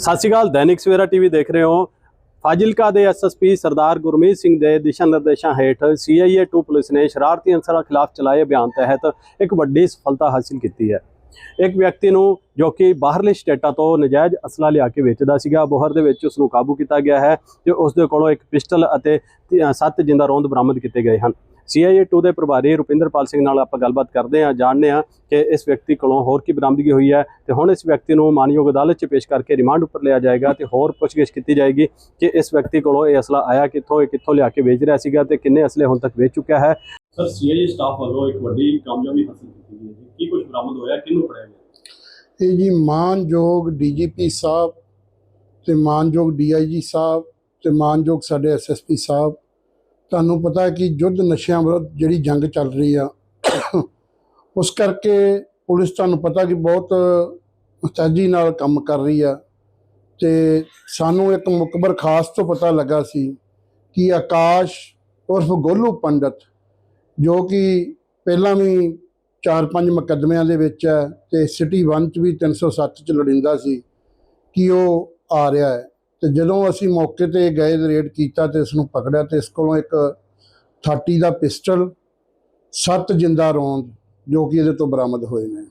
ਸਤਿ ਸ਼੍ਰੀ ਅਕਾਲ, ਦੈਨਿਕ ਸਵੇਰਾ ਟੀਵੀ ਦੇਖ ਰਹੇ ਹੋ। ਫਾਜ਼ਿਲਕਾ ਦੇ ਐਸਐਸਪੀ ਸਰਦਾਰ ਗੁਰਮੀਤ ਸਿੰਘ ਦੇ ਦਿਸ਼ਾ ਨਿਰਦੇਸ਼ਾਂ ਹੇਠ ਸੀਆਈਏ 2 ਪੁਲਿਸ ਨੇ ਸ਼ਰਾਰਤੀ ਅਨਸਰਾਂ ਖਿਲਾਫ ਚਲਾਏ ਅਭਿਆਨ ਤਹਿਤ ਇੱਕ ਵੱਡੀ ਸਫਲਤਾ ਹਾਸਲ ਕੀਤੀ ਹੈ। ਇੱਕ ਵਿਅਕਤੀ ਨੂੰ ਜੋ ਕਿ ਬਾਹਰਲੇ ਸਟੇਟਾਂ ਤੋਂ ਨਜਾਇਜ਼ ਅਸਲਾ ਲਿਆ ਕੇ ਵੇਚਦਾ ਸੀਗਾ, ਬੋਹਰ ਦੇ ਵਿੱਚ ਉਸ ਨੂੰ ਕਾਬੂ ਕੀਤਾ ਗਿਆ ਹੈ ਤੇ ਉਸ ਦੇ ਕੋਲੋਂ ਇੱਕ ਪਿਸਟਲ ਅਤੇ ਸੱਤ ਜਿੰਦਾ ਰੋਂਦ ਬਰਾਮਦ ਕੀਤੇ ਗਏ ਹਨ। ਸੀਆਈਏ 2 ਦੇ ਪ੍ਰਭਾਰੀ ਰੁਪਿੰਦਰਪਾਲ ਸਿੰਘ ਨਾਲ ਆਪਾਂ ਗੱਲਬਾਤ ਕਰਦੇ ਹਾਂ ਜਾਣਦੇ ਹਾਂ ਕਿ ਇਸ ਵਿਅਕਤੀ ਕੋਲੋਂ ਹੋਰ ਕੀ ਬਰਾਮਦਗੀ ਹੋਈ ਹੈ ਤੇ ਹੁਣ ਇਸ ਵਿਅਕਤੀ ਨੂੰ ਮਾਨਯੋਗ ਅਦਾਲਤ 'ਚ ਪੇਸ਼ ਕਰਕੇ ਰਿਮਾਂਡ ਉੱਪਰ ਲਿਆ ਜਾਏਗਾ ਤੇ ਹੋਰ ਪੁੱਛਗਿੱਛ ਕੀਤੀ ਜਾਏਗੀ ਕਿ ਇਸ ਵਿਅਕਤੀ ਕੋਲੋਂ ਇਹ ਅਸਲਾ ਆਇਆ ਕਿੱਥੋਂ ਇਹ ਕਿੱਥੋਂ ਲਿਆ ਕੇ ਵੇਚ ਰਿਹਾ ਸੀਗਾ ਤੇ ਕਿੰਨੇ ਅਸਲੇ ਹੁਣ ਤੱਕ ਵੇਚ ਚੁੱਕਿਆ ਹੈ। ਸਰ ਸੀਆਈਏ ਸਟਾਫ ਵੱਲੋਂ ਇੱਕ ਵੱਡੀ ਕਾਮਯਾਬੀ ਹਾਸਲ ਕੀਤੀ ਗਈ ਹੈ ਜੀ। ਕੀ ਕੁਝ ਬਰਾਮਦ ਹੋਇਆ ਕਿਹਨੂੰ ਫੜਿਆ ਗਿਆ? ਇਹ ਜੀ ਮਾਨਯੋਗ ਡੀਜੀਪੀ ਸਾਹਿਬ ਤੇ ਮਾਨਯੋਗ ਡੀਆਈਜੀ ਸਾਹਿਬ ਤੇ ਮਾਨਯੋਗ ਸਾਡੇ ਐਸਐਸਪੀ ਸਾਹਿਬ ਤੁਹਾਨੂੰ ਪਤਾ ਕਿ ਯੁੱਧ ਨਸ਼ਿਆਂ ਵਿਰੁੱਧ ਜਿਹੜੀ ਜੰਗ ਚੱਲ ਰਹੀ ਆ, ਉਸ ਕਰਕੇ ਪੁਲਿਸ ਤੁਹਾਨੂੰ ਪਤਾ ਕਿ ਬਹੁਤ ਤੇਜ਼ੀ ਨਾਲ ਕੰਮ ਕਰ ਰਹੀ ਆ। ਤੇ ਸਾਨੂੰ ਇੱਕ ਮੁਕਬਰ ਖਾਸ ਤੋਂ ਪਤਾ ਲੱਗਾ ਸੀ ਕਿ ਆਕਾਸ਼ ਉਰਫ ਗੋਲੂ ਪੰਡਤ, ਜੋ ਕਿ ਪਹਿਲਾਂ ਵੀ ਚਾਰ ਪੰਜ ਮੁਕੱਦਮਿਆਂ ਦੇ ਵਿੱਚ ਹੈ ਤੇ ਸਿਟੀ 1 ਚ ਵੀ 307 ਚ ਲੜਿੰਦਾ ਸੀ ਕਿ ਉਹ ਆ ਰਿਹਾ ਹੈ। ਤੇ ਜਦੋਂ ਅਸੀਂ ਮੌਕੇ ਤੇ ਗਏ ਰੇਡ ਕੀਤਾ ਤੇ ਇਸ ਨੂੰ ਪਕੜਿਆ ਤੇ ਇਸ ਕੋਲੋਂ ਇੱਕ 30 ਦਾ ਪਿਸਟਲ ਸੱਤ ਜਿੰਦਾ ਰੌਂਦ ਜੋ ਕਿ ਇਹਦੇ ਤੋਂ ਬਰਾਮਦ ਹੋਏ ਨੇ।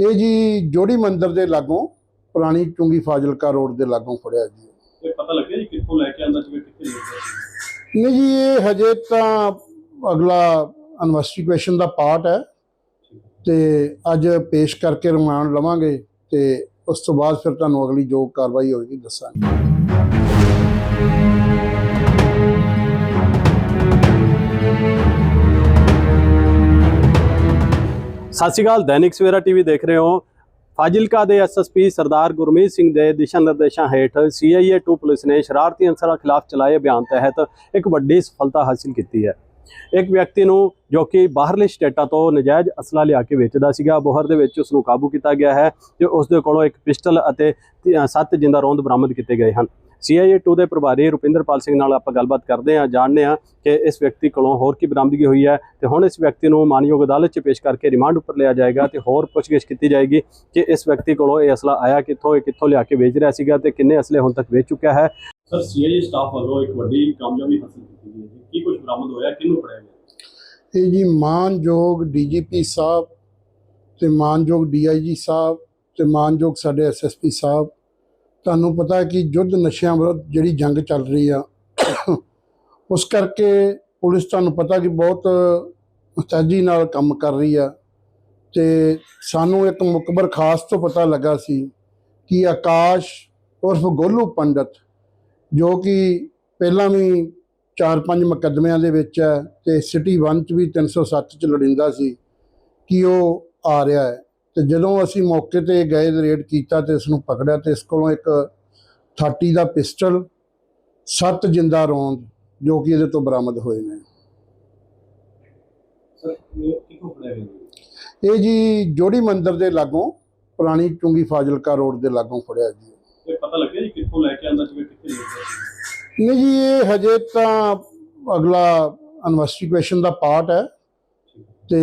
ਇਹ ਜੀ? ਜੋੜੀ ਮੰਦਿਰ ਦੇ ਲਾਗੋਂ ਪੁਰਾਣੀ ਚੁੰਗੀ ਫਾਜ਼ਿਲਕਾ ਰੋਡ ਦੇ ਲਾਗੋਂ ਫੜਿਆ ਜੀ। ਇਹ ਪਤਾ ਲੱਗਿਆ ਜੀ ਕਿੱਥੋਂ ਲੈ ਕੇ ਆਂਦਾ ਜਿਵੇਂ ਕਿੱਥੇ ਲੈ ਗਿਆ ਨਹੀਂ ਜੀ? ਇਹ ਹਜੇ ਤਾਂ ਅਗਲਾ ਇਨਵੈਸਟੀਗੇਸ਼ਨ ਦਾ ਪਾਰਟ ਹੈ। ਤੇ ਅੱਜ ਪੇਸ਼ ਕਰਕੇ ਰਿਮਾਂਡ ਲਵਾਂਗੇ। ਤੇ ਉਸ ਤੋਂ ਬਾਅਦ ਫਿਰ ਤੁਹਾਨੂੰ ਅਗਲੀ ਜੋ ਕਾਰਵਾਈ ਹੋਏਗੀ, ਦੱਸਾਂਗੇ। ਸਤਿ ਸ਼੍ਰੀ ਅਕਾਲ, ਦੈਨਿਕ ਸਵੇਰਾ ਟੀਵੀ ਦੇਖ ਰਹੇ ਹੋ। ਫਾਜ਼ਿਲਕਾ ਦੇ ਐਸਐਸਪੀ ਸਰਦਾਰ ਗੁਰਮੀਤ ਸਿੰਘ ਦੇ ਦਿਸ਼ਾ ਨਿਰਦੇਸ਼ਾਂ ਹੇਠ ਸੀਆਈਏ 2 ਪੁਲਿਸ ਨੇ ਸ਼ਰਾਰਤੀ ਅਨਸਰਾਂ ਖਿਲਾਫ ਚਲਾਏ ਅਭਿਆਨ ਤਹਿਤ ਇੱਕ ਵੱਡੀ ਸਫਲਤਾ ਹਾਸਲ ਕੀਤੀ ਹੈ। ਇੱਕ ਵਿਅਕਤੀ ਨੂੰ ਜੋ ਕਿ ਬਾਹਰਲੇ ਸਟੇਟਾਂ ਤੋਂ ਨਜਾਇਜ਼ ਅਸਲਾ ਲਿਆ ਕੇ ਵੇਚਦਾ ਸੀਗਾ, ਬੋਹਰ ਦੇ ਵਿੱਚ ਉਸ ਨੂੰ ਕਾਬੂ ਕੀਤਾ ਗਿਆ ਹੈ ਤੇ ਉਸ ਦੇ ਕੋਲੋਂ ਇੱਕ ਪਿਸਟਲ ਅਤੇ ਸੱਤ ਜਿੰਦਾ ਰੋਂਦ ਬਰਾਮਦ ਕੀਤੇ ਗਏ ਹਨ। ਸੀਆਈਏ 2 ਦੇ ਪ੍ਰਭਾਰੀ ਰੁਪਿੰਦਰਪਾਲ ਸਿੰਘ ਨਾਲ ਆਪਾਂ ਗੱਲਬਾਤ ਕਰਦੇ ਹਾਂ, ਜਾਣਦੇ ਹਾਂ ਕਿ ਇਸ ਵਿਅਕਤੀ ਕੋਲੋਂ ਹੋਰ ਕੀ ਬਰਾਮਦਗੀ ਹੋਈ ਹੈ ਤੇ ਹੁਣ ਇਸ ਵਿਅਕਤੀ ਨੂੰ ਮਾਨਯੋਗ ਅਦਾਲਤ 'ਚ ਪੇਸ਼ ਕਰਕੇ ਰਿਮਾਂਡ ਉੱਪਰ ਲਿਆ ਜਾਏਗਾ ਤੇ ਹੋਰ ਪੁੱਛਗਿੱਛ ਕੀਤੀ ਜਾਏਗੀ ਕਿ ਇਸ ਵਿਅਕਤੀ ਕੋਲੋਂ ਇਹ ਅਸਲਾ ਆਇਆ ਕਿੱਥੋਂ, ਇਹ ਕਿੱਥੋਂ ਲਿਆ ਕੇ ਵੇਚ ਰਿਹਾ ਸੀਗਾ ਤੇ ਕਿੰਨੇ ਅਸਲੇ ਹੁਣ ਤੱਕ ਵੇਚ ਚੁੱਕਿਆ ਹੈ। ਸਰ ਸੀਆਈਏ ਸਟਾਫ ਵੱਲੋਂ ਇੱਕ ਵੱਡੀ ਕਾਮਯਾਬੀ ਹਾਸਲ ਕੀਤੀ ਗਈ ਹੈ ਕੀ ਕੁਝ ਬਰਾਮਦ ਹੋਇਆ, ਕਿਹਨੂੰ ਫੜਿਆ ਗਿਆ? ਇਹ ਜੀ ਮਾਨਯੋਗ ਡੀਜੀਪੀ ਸਾਹਿਬ ਤੇ ਮਾਨਯੋਗ ਡੀਆਈਜੀ ਸਾਹਿਬ ਤੇ ਮਾਨਯੋਗ ਸਾਡੇ ਐਸਐਸਪੀ ਸਾਹਿਬ। ਤੁਹਾਨੂੰ ਪਤਾ ਹੈ ਕਿ ਯੁੱਧ ਨਸ਼ਿਆਂ ਵਿਰੁੱਧ ਜਿਹੜੀ ਜੰਗ ਚੱਲ ਰਹੀ ਆ, ਉਸ ਕਰਕੇ ਪੁਲਿਸ ਤੁਹਾਨੂੰ ਪਤਾ ਕਿ ਬਹੁਤ ਮੁਸਤੈਦੀ ਨਾਲ ਕੰਮ ਕਰ ਰਹੀ ਆ ਤੇ ਸਾਨੂੰ ਇੱਕ ਮੁਕਬਰ ਖਾਸ ਤੋਂ ਪਤਾ ਲੱਗਾ ਸੀ ਕਿ ਆਕਾਸ਼ ਉਰਫ ਗੋਲੂ ਪੰਡਤ ਜੋ ਕਿ ਪਹਿਲਾਂ ਵੀ ਚਾਰ ਪੰਜ ਮੁਕੱਦਮਿਆਂ ਦੇ ਵਿੱਚ ਹੈ ਤੇ ਸਿਟੀ 1 ਚ ਵੀ 307 ਚ ਲੜਿੰਦਾ ਸੀ ਕਿ ਉਹ ਆ ਰਿਹਾ ਹੈ। ਤੇ ਜਦੋਂ ਅਸੀਂ ਮੌਕੇ ਤੇ ਗਏ ਰੇਡ ਕੀਤਾ ਤੇ ਇਸ ਨੂੰ ਪਕੜਿਆ ਤੇ ਇਸ ਕੋਲੋਂ ਇੱਕ 30 ਦਾ ਪਿਸਟਲ ਸੱਤ ਜਿੰਦਾ ਰੌਂਦ ਜੋ ਕਿ ਇਹਦੇ ਤੋਂ ਬਰਾਮਦ ਹੋਏ ਨੇ। ਇਹ ਜੀ? ਜੋੜੀ ਮੰਦਿਰ ਦੇ ਲਾਗੋਂ ਪੁਰਾਣੀ ਚੁੰਗੀ ਫਾਜ਼ਿਲਕਾ ਰੋਡ ਦੇ ਲਾਗੋਂ ਫੜਿਆ ਜੀ। ਇਹ ਪਤਾ ਲੱਗਿਆ ਜੀ ਕਿੱਥੋਂ ਲੈ ਕੇ ਆਂਦਾ ਸੀਗਾ ਕਿੱਥੇ ਲੈ ਗਿਆ ਸੀ? ਨਹੀਂ ਜੀ, ਇਹ ਹਜੇ ਤਾਂ ਅਗਲਾ ਇਨਵੈਸਟੀਗੇਸ਼ਨ ਦਾ ਪਾਰਟ ਹੈ ਤੇ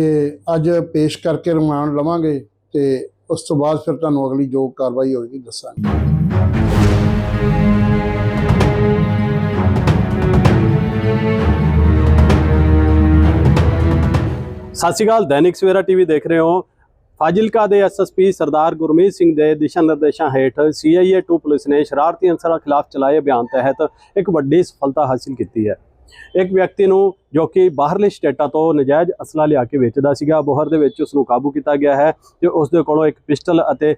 ਅੱਜ ਪੇਸ਼ ਕਰਕੇ ਰਿਮਾਂਡ ਲਵਾਂਗੇ ਤੇ ਉਸ ਤੋਂ ਬਾਅਦ ਫਿਰ ਤੁਹਾਨੂੰ ਅਗਲੀ ਜੋ ਕਾਰਵਾਈ ਹੋਏਗੀ ਦੱਸਾਂਗੇ। ਸਤਿ ਸ਼੍ਰੀ ਅਕਾਲ, ਦੈਨਿਕ ਸਵੇਰਾ ਟੀਵੀ ਦੇਖ ਰਹੇ ਹੋ। ਫਾਜ਼ਿਲਕਾ ਦੇ ਐਸਐਸਪੀ ਸਰਦਾਰ ਗੁਰਮੀਤ ਸਿੰਘ ਦੇ ਦਿਸ਼ਾ ਨਿਰਦੇਸ਼ਾਂ ਹੇਠ ਸੀਆਈਏ 2 ਪੁਲਿਸ ਨੇ ਸ਼ਰਾਰਤੀ ਅਨਸਰਾਂ ਖਿਲਾਫ ਚਲਾਏ ਅਭਿਆਨ ਤਹਿਤ ਇੱਕ ਵੱਡੀ ਸਫਲਤਾ ਹਾਸਲ ਕੀਤੀ ਹੈ। ਇੱਕ ਵਿਅਕਤੀ ਨੂੰ ਜੋ ਕਿ ਬਾਹਰਲੇ ਸਟੇਟਾਂ ਤੋਂ ਨਜਾਇਜ਼ ਅਸਲਾ ਲਿਆ ਕੇ ਵੇਚਦਾ ਸੀਗਾ, ਬੋਹਰ ਦੇ ਵਿੱਚ ਉਸ ਨੂੰ ਕਾਬੂ ਕੀਤਾ ਗਿਆ ਹੈ ਤੇ ਉਸ ਦੇ ਕੋਲੋਂ ਇੱਕ ਪਿਸਟਲ ਅਤੇ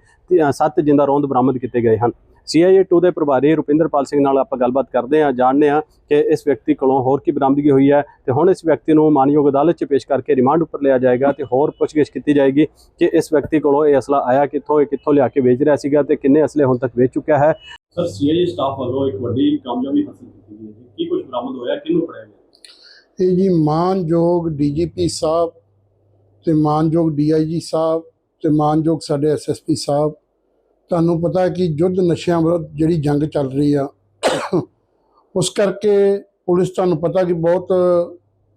ਸੱਤ ਜਿੰਦਾ ਰੋਂਦ ਬਰਾਮਦ ਕੀਤੇ ਗਏ ਹਨ। ਸੀਆਈਏ 2 ਦੇ ਪ੍ਰਭਾਰੀ ਰੁਪਿੰਦਰਪਾਲ ਸਿੰਘ ਨਾਲ ਆਪਾਂ ਗੱਲਬਾਤ ਕਰਦੇ ਹਾਂ ਜਾਣਦੇ ਹਾਂ ਕਿ ਇਸ ਵਿਅਕਤੀ ਕੋਲੋਂ ਹੋਰ ਕੀ ਬਰਾਮਦਗੀ ਹੋਈ ਹੈ ਤੇ ਹੁਣ ਇਸ ਵਿਅਕਤੀ ਨੂੰ ਮਾਨਯੋਗ ਅਦਾਲਤ 'ਚ ਪੇਸ਼ ਕਰਕੇ ਰਿਮਾਂਡ ਉੱਪਰ ਲਿਆ ਜਾਏਗਾ ਤੇ ਹੋਰ ਪੁੱਛਗਿੱਛ ਕੀਤੀ ਜਾਏਗੀ ਕਿ ਇਸ ਵਿਅਕਤੀ ਕੋਲੋਂ ਇਹ ਅਸਲਾ ਆਇਆ ਕਿੱਥੋਂ ਇਹ ਕਿੱਥੋਂ ਲਿਆ ਕੇ ਵੇਚ ਰਿਹਾ ਸੀਗਾ ਤੇ ਕਿੰਨੇ ਅਸਲੇ ਹੁਣ ਤੱਕ ਵੇਚ ਚੁੱਕਿਆ ਹੈ। ਸਰ ਸੀਆਈਏ ਸਟਾਫ ਵੱਲੋਂ ਇੱਕ ਵੱਡੀ ਕਾਮਯਾਬੀ ਹਾਸਲ ਕੀਤੀ ਗਈ ਹੈ। ਜੀ ਕੀ ਕੁਝ ਬਰਾਮਦ ਹੋਇਆ ਕਿਹਨੂੰ ਫੜਿਆ ਗਿਆ? ਇਹ ਜੀ ਮਾਨਯੋਗ ਡੀਜੀਪੀ ਸਾਹਿਬ ਤੇ ਮਾਨਯੋਗ ਡੀਆਈਜੀ ਸਾਹਿਬ ਤੇ ਮਾਨਯੋਗ ਸਾਡੇ ਐਸਐਸਪੀ ਸਾਹਿਬ ਤੁਹਾਨੂੰ ਪਤਾ ਕਿ ਯੁੱਧ ਨਸ਼ਿਆਂ ਵਿਰੁੱਧ ਜਿਹੜੀ ਜੰਗ ਚੱਲ ਰਹੀ ਆ, ਉਸ ਕਰਕੇ ਪੁਲਿਸ ਤੁਹਾਨੂੰ ਪਤਾ ਕਿ ਬਹੁਤ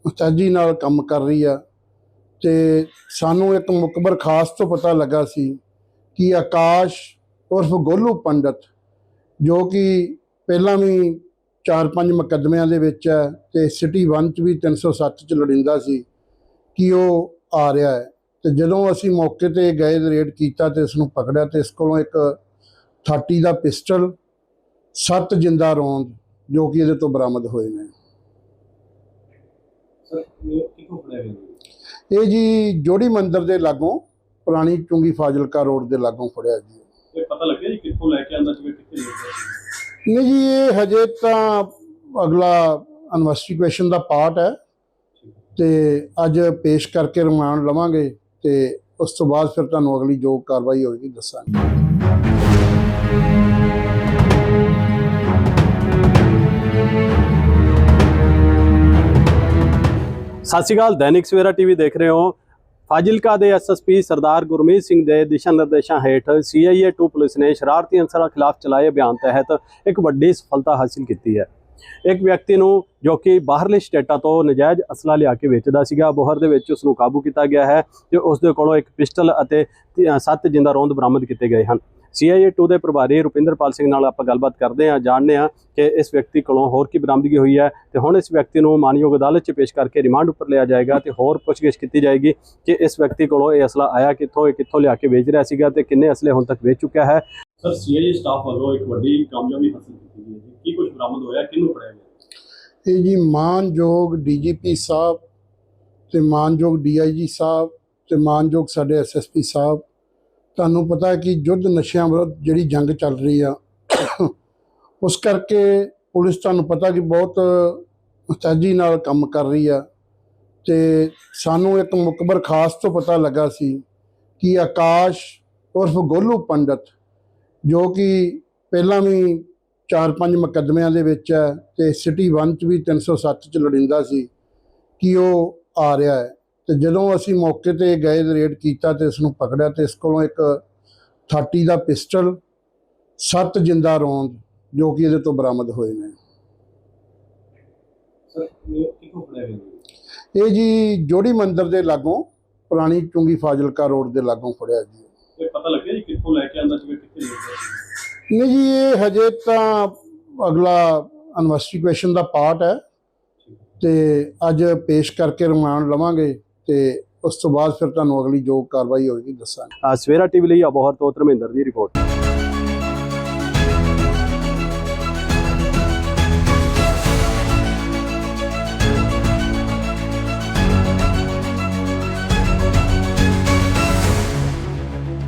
ਮੁਸਤੈਦੀ ਨਾਲ ਕੰਮ ਕਰ ਰਹੀ ਆ ਤੇ ਸਾਨੂੰ ਇੱਕ ਮੁਕਬਰ ਖਾਸ ਤੋਂ ਪਤਾ ਲੱਗਾ ਸੀ ਕਿ ਆਕਾਸ਼ ਉਰਫ ਗੋਲੂ ਪੰਡਤ, ਜੋ ਕਿ ਪਹਿਲਾਂ ਵੀ ਚਾਰ ਪੰਜ ਮੁਕੱਦਮਿਆਂ ਦੇ ਵਿੱਚ ਹੈ ਤੇ ਸਿਟੀ 1 ਚ ਵੀ 307 ਚ ਲੜਿੰਦਾ ਸੀ ਕਿ ਉਹ ਆ ਰਿਹਾ ਹੈ। ਤੇ ਜਦੋਂ ਅਸੀਂ ਮੌਕੇ ਤੇ ਗਏ ਰੇਡ ਕੀਤਾ ਤੇ ਇਸ ਨੂੰ ਪਕੜਿਆ ਤੇ ਇਸ ਕੋਲੋਂ ਇੱਕ 30 ਦਾ ਪਿਸਟਲ ਸੱਤ ਜਿੰਦਾ ਰੌਂਦ ਜੋ ਕਿ ਇਹਦੇ ਤੋਂ ਬਰਾਮਦ ਹੋਏ ਨੇ। ਇਹ ਜੀ? ਜੋੜੀ ਮੰਦਿਰ ਦੇ ਲਾਗੋਂ ਪੁਰਾਣੀ ਚੁੰਗੀ ਫਾਜ਼ਿਲਕਾ ਰੋਡ ਦੇ ਲਾਗੋਂ ਫੜਿਆ ਜੀ। ਇਹ ਪਤਾ ਲੱਗਿਆ ਜੀ ਕਿੱਥੋਂ ਲੈ ਕੇ ਆਂਦਾ ਸੀਗਾ ਕਿੱਥੇ ਲੈ ਗਿਆ ਸੀ ਨਹੀਂ ਜੀ ਇਹ ਹਜੇ ਤਾਂ ਅਗਲਾ ਇਨਵੈਸਟੀਗੇਸ਼ਨ ਦਾ ਪਾਰਟ ਹੈ। ਤੇ ਅੱਜ ਪੇਸ਼ ਕਰਕੇ ਰਿਮਾਂਡ ਲਵਾਂਗੇ। ਤੇ ਉਸ ਤੋਂ ਬਾਅਦ ਫਿਰ ਤੁਹਾਨੂੰ ਅਗਲੀ ਜੋ ਕਾਰਵਾਈ ਹੋਏਗੀ ਦੱਸਾਂਗੇ। ਸਤਿ ਸ਼੍ਰੀ ਅਕਾਲ, ਦੈਨਿਕ ਸਵੇਰਾ ਟੀਵੀ ਦੇਖ ਰਹੇ ਹੋ। ਫਾਜ਼ਿਲਕਾ ਦੇ ਐਸਐਸਪੀ ਸਰਦਾਰ ਗੁਰਮੀਤ ਸਿੰਘ ਦੇ ਦਿਸ਼ਾ ਨਿਰਦੇਸ਼ਾਂ ਹੇਠ ਸੀਆਈਏ 2 ਪੁਲਿਸ ਨੇ ਸ਼ਰਾਰਤੀ ਅਨਸਰਾਂ ਖਿਲਾਫ ਚਲਾਏ ਅਭਿਆਨ ਤਹਿਤ ਇੱਕ ਵੱਡੀ ਸਫਲਤਾ ਹਾਸਲ ਕੀਤੀ ਹੈ। ਇੱਕ ਵਿਅਕਤੀ ਨੂੰ ਜੋ ਕਿ ਬਾਹਰਲੇ ਸਟੇਟਾਂ ਤੋਂ ਨਜਾਇਜ਼ ਅਸਲਾ ਲਿਆ ਕੇ ਵੇਚਦਾ ਸੀਗਾ, ਬੋਹਰ ਦੇ ਵਿੱਚ ਉਸ ਨੂੰ ਕਾਬੂ ਕੀਤਾ ਗਿਆ ਹੈ ਤੇ ਉਸ ਦੇ ਕੋਲੋਂ ਇੱਕ ਪਿਸਟਲ ਅਤੇ ਸੱਤ ਜਿੰਦਾ ਰੋਂਦ ਬਰਾਮਦ ਕੀਤੇ ਗਏ ਹਨ। ਸੀਆਈਏ 2 ਦੇ ਪ੍ਰਭਾਰੀ ਰੁਪਿੰਦਰਪਾਲ ਸਿੰਘ ਨਾਲ ਆਪਾਂ ਗੱਲਬਾਤ ਕਰਦੇ ਹਾਂ, ਜਾਣਦੇ ਹਾਂ ਕਿ ਇਸ ਵਿਅਕਤੀ ਕੋਲੋਂ ਹੋਰ ਕੀ ਬਰਾਮਦਗੀ ਹੋਈ ਹੈ ਤੇ ਹੁਣ ਇਸ ਵਿਅਕਤੀ ਨੂੰ ਮਾਨਯੋਗ ਅਦਾਲਤ 'ਚ ਪੇਸ਼ ਕਰਕੇ ਰਿਮਾਂਡ ਉੱਪਰ ਲਿਆ ਜਾਏਗਾ ਤੇ ਹੋਰ ਪੁੱਛਗਿੱਛ ਕੀਤੀ ਜਾਏਗੀ ਕਿ ਇਸ ਵਿਅਕਤੀ ਕੋਲੋਂ ਇਹ ਅਸਲਾ ਆਇਆ ਕਿੱਥੋਂ, ਇਹ ਕਿੱਥੋਂ ਲਿਆ ਕੇ ਵੇਚ ਰਿਹਾ ਸੀਗਾ ਤੇ ਕਿੰਨੇ ਅਸਲੇ ਹੁਣ ਤੱਕ ਵੇਚ ਚੁੱਕਿਆ ਹੈ। ਸਰ ਸੀਆਈਏ ਸਟਾਫ ਵੱਲੋਂ ਇੱਕ ਵੱਡੀ ਕਾਮਯਾਬੀ ਹਾਸਲ ਕੀਤੀ ਗਈ ਹੈ ਕੀ ਕੁਝ ਬਰਾਮਦ ਹੋਇਆ, ਕਿਹਨੂੰ ਫੜਿਆ ਗਿਆ? ਇਹ ਜੀ ਮਾਨਯੋਗ ਡੀਜੀਪੀ ਸਾਹਿਬ ਤੇ ਮਾਨਯੋਗ ਡੀਆਈਜੀ ਸਾਹਿਬ ਤੇ ਮਾਨਯੋਗ ਸਾਡੇ ਐਸਐਸਪੀ ਸਾਹਿਬ, ਤੁਹਾਨੂੰ ਪਤਾ ਹੈ ਕਿ ਯੁੱਧ ਨਸ਼ਿਆਂ ਵਿਰੁੱਧ ਜਿਹੜੀ ਜੰਗ ਚੱਲ ਰਹੀ ਆ, ਉਸ ਕਰਕੇ ਪੁਲਿਸ ਤੁਹਾਨੂੰ ਪਤਾ ਕਿ ਬਹੁਤ ਮੁਸਤੈਦੀ ਨਾਲ ਕੰਮ ਕਰ ਰਹੀ ਆ ਤੇ ਸਾਨੂੰ ਇੱਕ ਮੁਕਬਰ ਖਾਸ ਤੋਂ ਪਤਾ ਲੱਗਾ ਸੀ ਕਿ ਆਕਾਸ਼ ਉਰਫ ਗੋਲੂ ਪੰਡਤ ਜੋ ਕਿ ਪਹਿਲਾਂ ਵੀ ਚਾਰ ਪੰਜ ਮੁਕੱਦਮਿਆਂ ਦੇ ਵਿੱਚ ਹੈ ਤੇ ਸਿਟੀ 1 ਚ ਵੀ 307 ਚ ਲੜਿੰਦਾ ਸੀ ਕਿ ਉਹ ਆ ਰਿਹਾ ਹੈ। ਤੇ ਜਦੋਂ ਅਸੀਂ ਮੌਕੇ ਤੇ ਗਏ ਰੇਡ ਕੀਤਾ ਤੇ ਇਸ ਨੂੰ ਪਕੜਿਆ ਤੇ ਇਸ ਕੋਲੋਂ ਇੱਕ 30 ਦਾ ਪਿਸਟਲ ਸੱਤ ਜਿੰਦਾ ਰੌਂਦ ਜੋ ਕਿ ਇਹਦੇ ਤੋਂ ਬਰਾਮਦ ਹੋਏ ਨੇ। ਇਹ ਜੀ? ਜੋੜੀ ਮੰਦਿਰ ਦੇ ਲਾਗੋਂ ਪੁਰਾਣੀ ਚੁੰਗੀ ਫਾਜ਼ਿਲਕਾ ਰੋਡ ਦੇ ਲਾਗੋਂ ਫੜਿਆ ਜੀ। ਇਹ ਪਤਾ ਲੱਗਿਆ ਜੀ ਕਿੱਥੋਂ ਲੈ ਕੇ ਆਂਦਾ ਸੀਗਾ ਕਿੱਥੇ ਲੈ ਗਿਆ ਸੀ? ਨਹੀਂ ਜੀ ਇਹ ਹਜੇ ਤਾਂ ਅਗਲਾ ਇਨਵੈਸਟੀਗੇਸ਼ਨ ਦਾ ਪਾਰਟ ਹੈ ਤੇ ਅੱਜ ਪੇਸ਼ ਕਰਕੇ ਰਿਮਾਂਡ ਲਵਾਂਗੇ ਤੇ ਉਸ ਤੋਂ ਬਾਅਦ ਫਿਰ ਤੁਹਾਨੂੰ ਅਗਲੀ ਜੋ ਕਾਰਵਾਈ ਹੋਏਗੀ ਦੱਸਾਂਗੇ। ਅ, ਸਵੇਰਾ ਟੀਵੀ ਲਈ ਅਬੋਹਰ ਤੋਂ ਧਰਮਿੰਦਰ ਦੀ ਰਿਪੋਰਟ।